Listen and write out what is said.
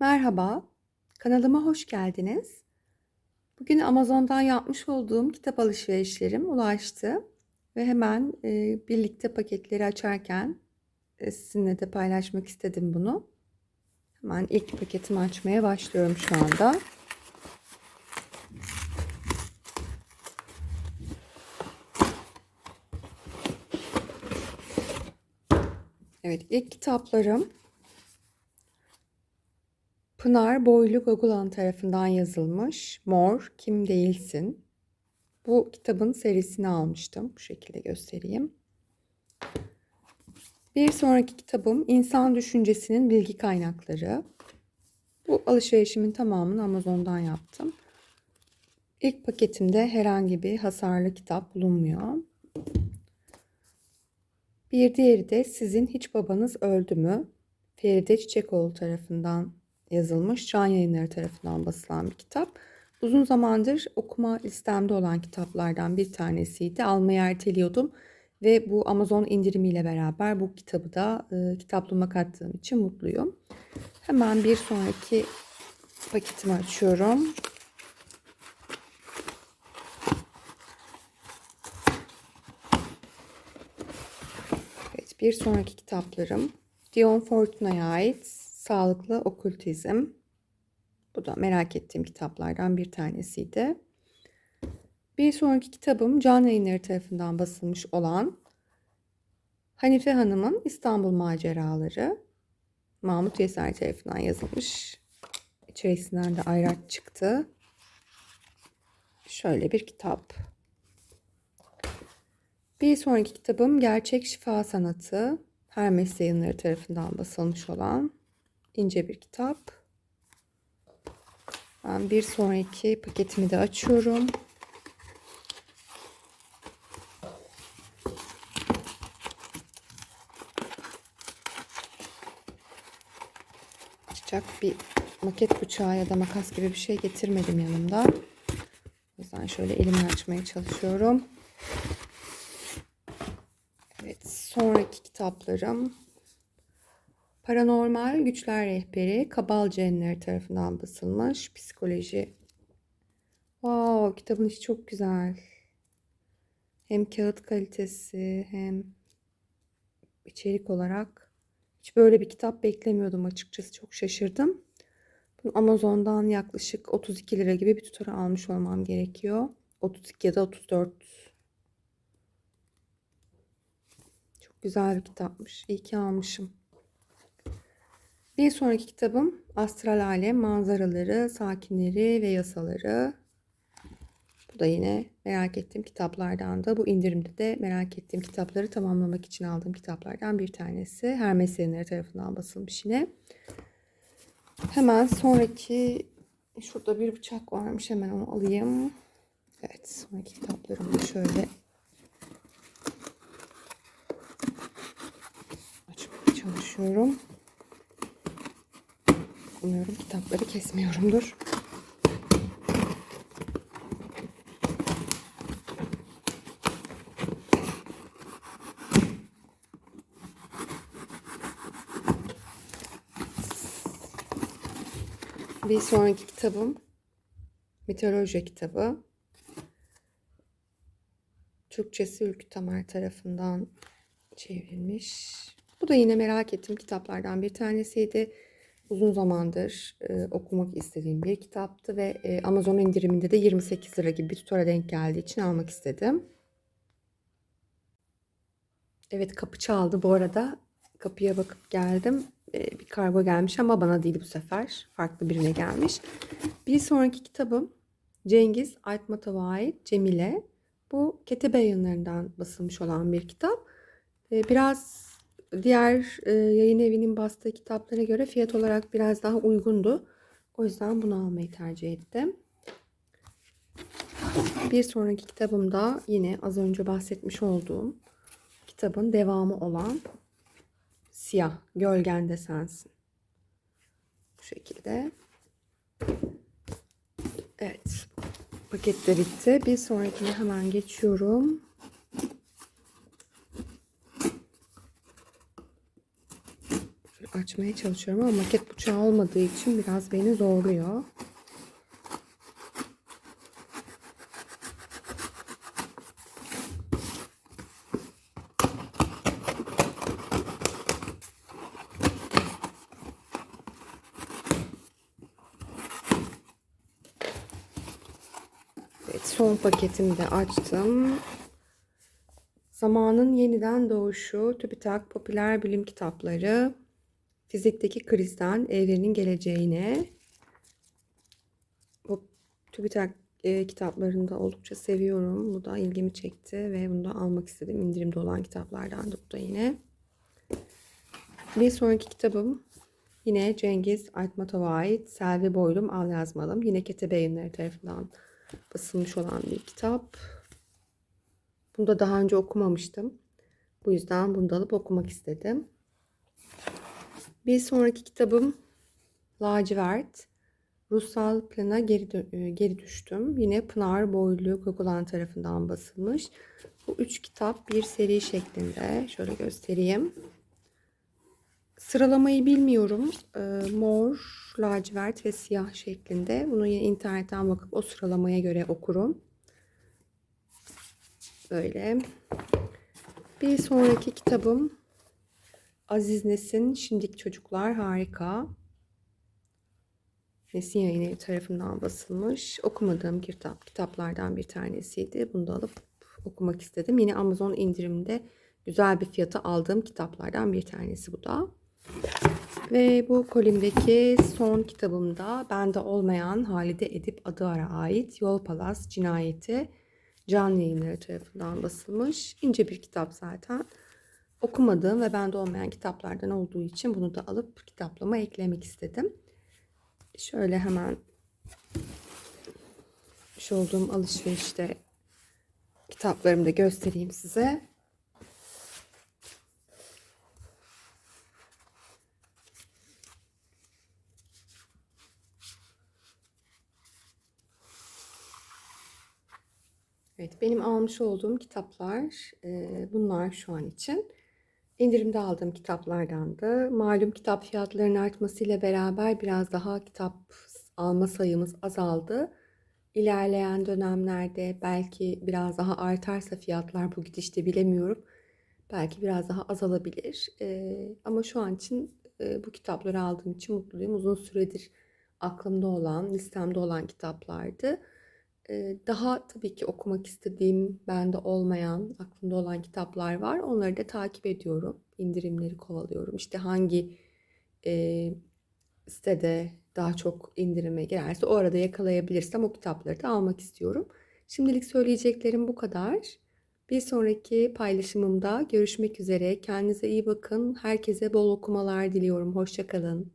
Merhaba, kanalıma hoş geldiniz. Bugün Amazon'dan yapmış olduğum kitap alışverişlerim ulaştı ve hemen e, birlikte paketleri açarken e, sizinle de paylaşmak istedim bunu. Hemen ilk paketimi açmaya başlıyorum şu anda. Evet, ilk kitaplarım Pınar Boylu Gogulan tarafından yazılmış Mor Kim Değilsin. Bu kitabın serisini almıştım. Bu şekilde göstereyim. Bir sonraki kitabım İnsan Düşüncesinin Bilgi Kaynakları. Bu alışverişimin tamamını Amazon'dan yaptım. İlk paketimde herhangi bir hasarlı kitap bulunmuyor. Bir diğeri de Sizin Hiç Babanız Öldü mü? Feride Çiçekoğlu tarafından yazılmış, Can Yayınları tarafından basılan bir kitap. Uzun zamandır okuma listemde olan kitaplardan bir tanesiydi. Almayı erteliyordum ve bu Amazon indirimiyle beraber bu kitabı da e, kitaplığıma kattığım için mutluyum. Hemen bir sonraki paketimi açıyorum. Evet, bir sonraki kitaplarım Dion Fortuna'ya ait Sağlıklı Okültizm. Bu da merak ettiğim kitaplardan bir tanesiydi. Bir sonraki kitabım Can Yayınları tarafından basılmış olan Hanife Hanım'ın İstanbul Maceraları. Mahmut Yeser tarafından yazılmış. İçerisinden de ayraç çıktı. Şöyle bir kitap. Bir sonraki kitabım Gerçek Şifa Sanatı. Hermes Yayınları tarafından basılmış olan ince bir kitap. Ben bir sonraki paketimi de açıyorum. Açacak bir maket bıçağı ya da makas gibi bir şey getirmedim yanımda. O yüzden şöyle elimle açmaya çalışıyorum. Evet, sonraki kitaplarım Paranormal Güçler Rehberi Kabal Cenner tarafından basılmış psikoloji. Wow, kitabın içi çok güzel. Hem kağıt kalitesi hem içerik olarak. Hiç böyle bir kitap beklemiyordum açıkçası. Çok şaşırdım. Bunu Amazon'dan yaklaşık 32 lira gibi bir tutarı almış olmam gerekiyor. 32 ya da 34. Çok güzel bir kitapmış. İyi ki almışım. Bir sonraki kitabım Astral Alem Manzaraları, Sakinleri ve Yasaları. Bu da yine merak ettiğim kitaplardan da bu indirimde de merak ettiğim kitapları tamamlamak için aldığım kitaplardan bir tanesi. Hermes Yayınları tarafından basılmış yine. Hemen sonraki şurada bir bıçak varmış hemen onu alayım. Evet sonraki kitaplarımı şöyle açmaya çalışıyorum. Umuyorum kitapları kesmiyorumdur. Bir sonraki kitabım mitoloji kitabı. Türkçesi Ülkü Tamer tarafından çevrilmiş. Bu da yine merak ettiğim kitaplardan bir tanesiydi uzun zamandır e, okumak istediğim bir kitaptı ve e, Amazon indiriminde de 28 lira gibi bir tutora denk geldiği için almak istedim. Evet kapı çaldı bu arada. Kapıya bakıp geldim. E, bir kargo gelmiş ama bana değil bu sefer. Farklı birine gelmiş. Bir sonraki kitabım Cengiz Aytmatov'a ait Cemile. Bu Ketebe yayınlarından basılmış olan bir kitap. E, biraz diğer e, yayın evinin bastığı kitaplara göre fiyat olarak biraz daha uygundu. O yüzden bunu almayı tercih ettim. Bir sonraki kitabım da yine az önce bahsetmiş olduğum kitabın devamı olan Siyah, Gölgende Sensin. Bu şekilde. Evet. Paket de bitti. Bir sonrakine hemen geçiyorum. Açmaya çalışıyorum ama maket bıçağı olmadığı için biraz beni zorluyor. Evet, son paketimi de açtım. Zamanın Yeniden Doğuşu, TÜBİTAK Popüler Bilim Kitapları, Fizikteki Krizden Evrenin Geleceğine. Bu TÜBİTAK e, kitaplarını oldukça seviyorum. Bu da ilgimi çekti ve bunu da almak istedim. İndirimde olan kitaplardan da bu da yine. Bir sonraki kitabım yine Cengiz Aytmatov'a ait Selvi Boylum Al Yazmalım. Yine Ketebe Yayınları tarafından basılmış olan bir kitap. Bunu da daha önce okumamıştım. Bu yüzden bunu da alıp okumak istedim. Bir sonraki kitabım Lacivert. Ruhsal plana geri, e, geri düştüm. Yine Pınar Boylu Gogolan tarafından basılmış. Bu üç kitap bir seri şeklinde. Şöyle göstereyim. Sıralamayı bilmiyorum. Ee, mor, lacivert ve siyah şeklinde. Bunu yine internetten bakıp o sıralamaya göre okurum. Böyle. Bir sonraki kitabım Aziz Nesin Şimdiki Çocuklar Harika. Nesin Yayın tarafından basılmış. Okumadığım kitap, kitaplardan bir tanesiydi. Bunu da alıp okumak istedim. Yine Amazon indirimde güzel bir fiyata aldığım kitaplardan bir tanesi bu da. Ve bu kolimdeki son kitabımda bende olmayan Halide Edip Adıar'a ait Yol Palas Cinayeti Can Yayınları tarafından basılmış. İnce bir kitap zaten. Okumadığım ve bende olmayan kitaplardan olduğu için bunu da alıp kitaplama eklemek istedim. Şöyle hemen şu olduğum alışverişte kitaplarımı da göstereyim size. Evet, benim almış olduğum kitaplar e, bunlar şu an için. İndirimde aldığım kitaplardandı. Malum kitap fiyatlarının artmasıyla beraber biraz daha kitap alma sayımız azaldı. İlerleyen dönemlerde belki biraz daha artarsa fiyatlar bu gidişte bilemiyorum. Belki biraz daha azalabilir. E, ama şu an için e, bu kitapları aldığım için mutluyum. Uzun süredir aklımda olan, listemde olan kitaplardı. Daha tabii ki okumak istediğim, bende olmayan, aklımda olan kitaplar var. Onları da takip ediyorum. İndirimleri kovalıyorum. İşte hangi e, sitede daha çok indirime girerse o arada yakalayabilirsem o kitapları da almak istiyorum. Şimdilik söyleyeceklerim bu kadar. Bir sonraki paylaşımımda görüşmek üzere. Kendinize iyi bakın. Herkese bol okumalar diliyorum. Hoşça kalın.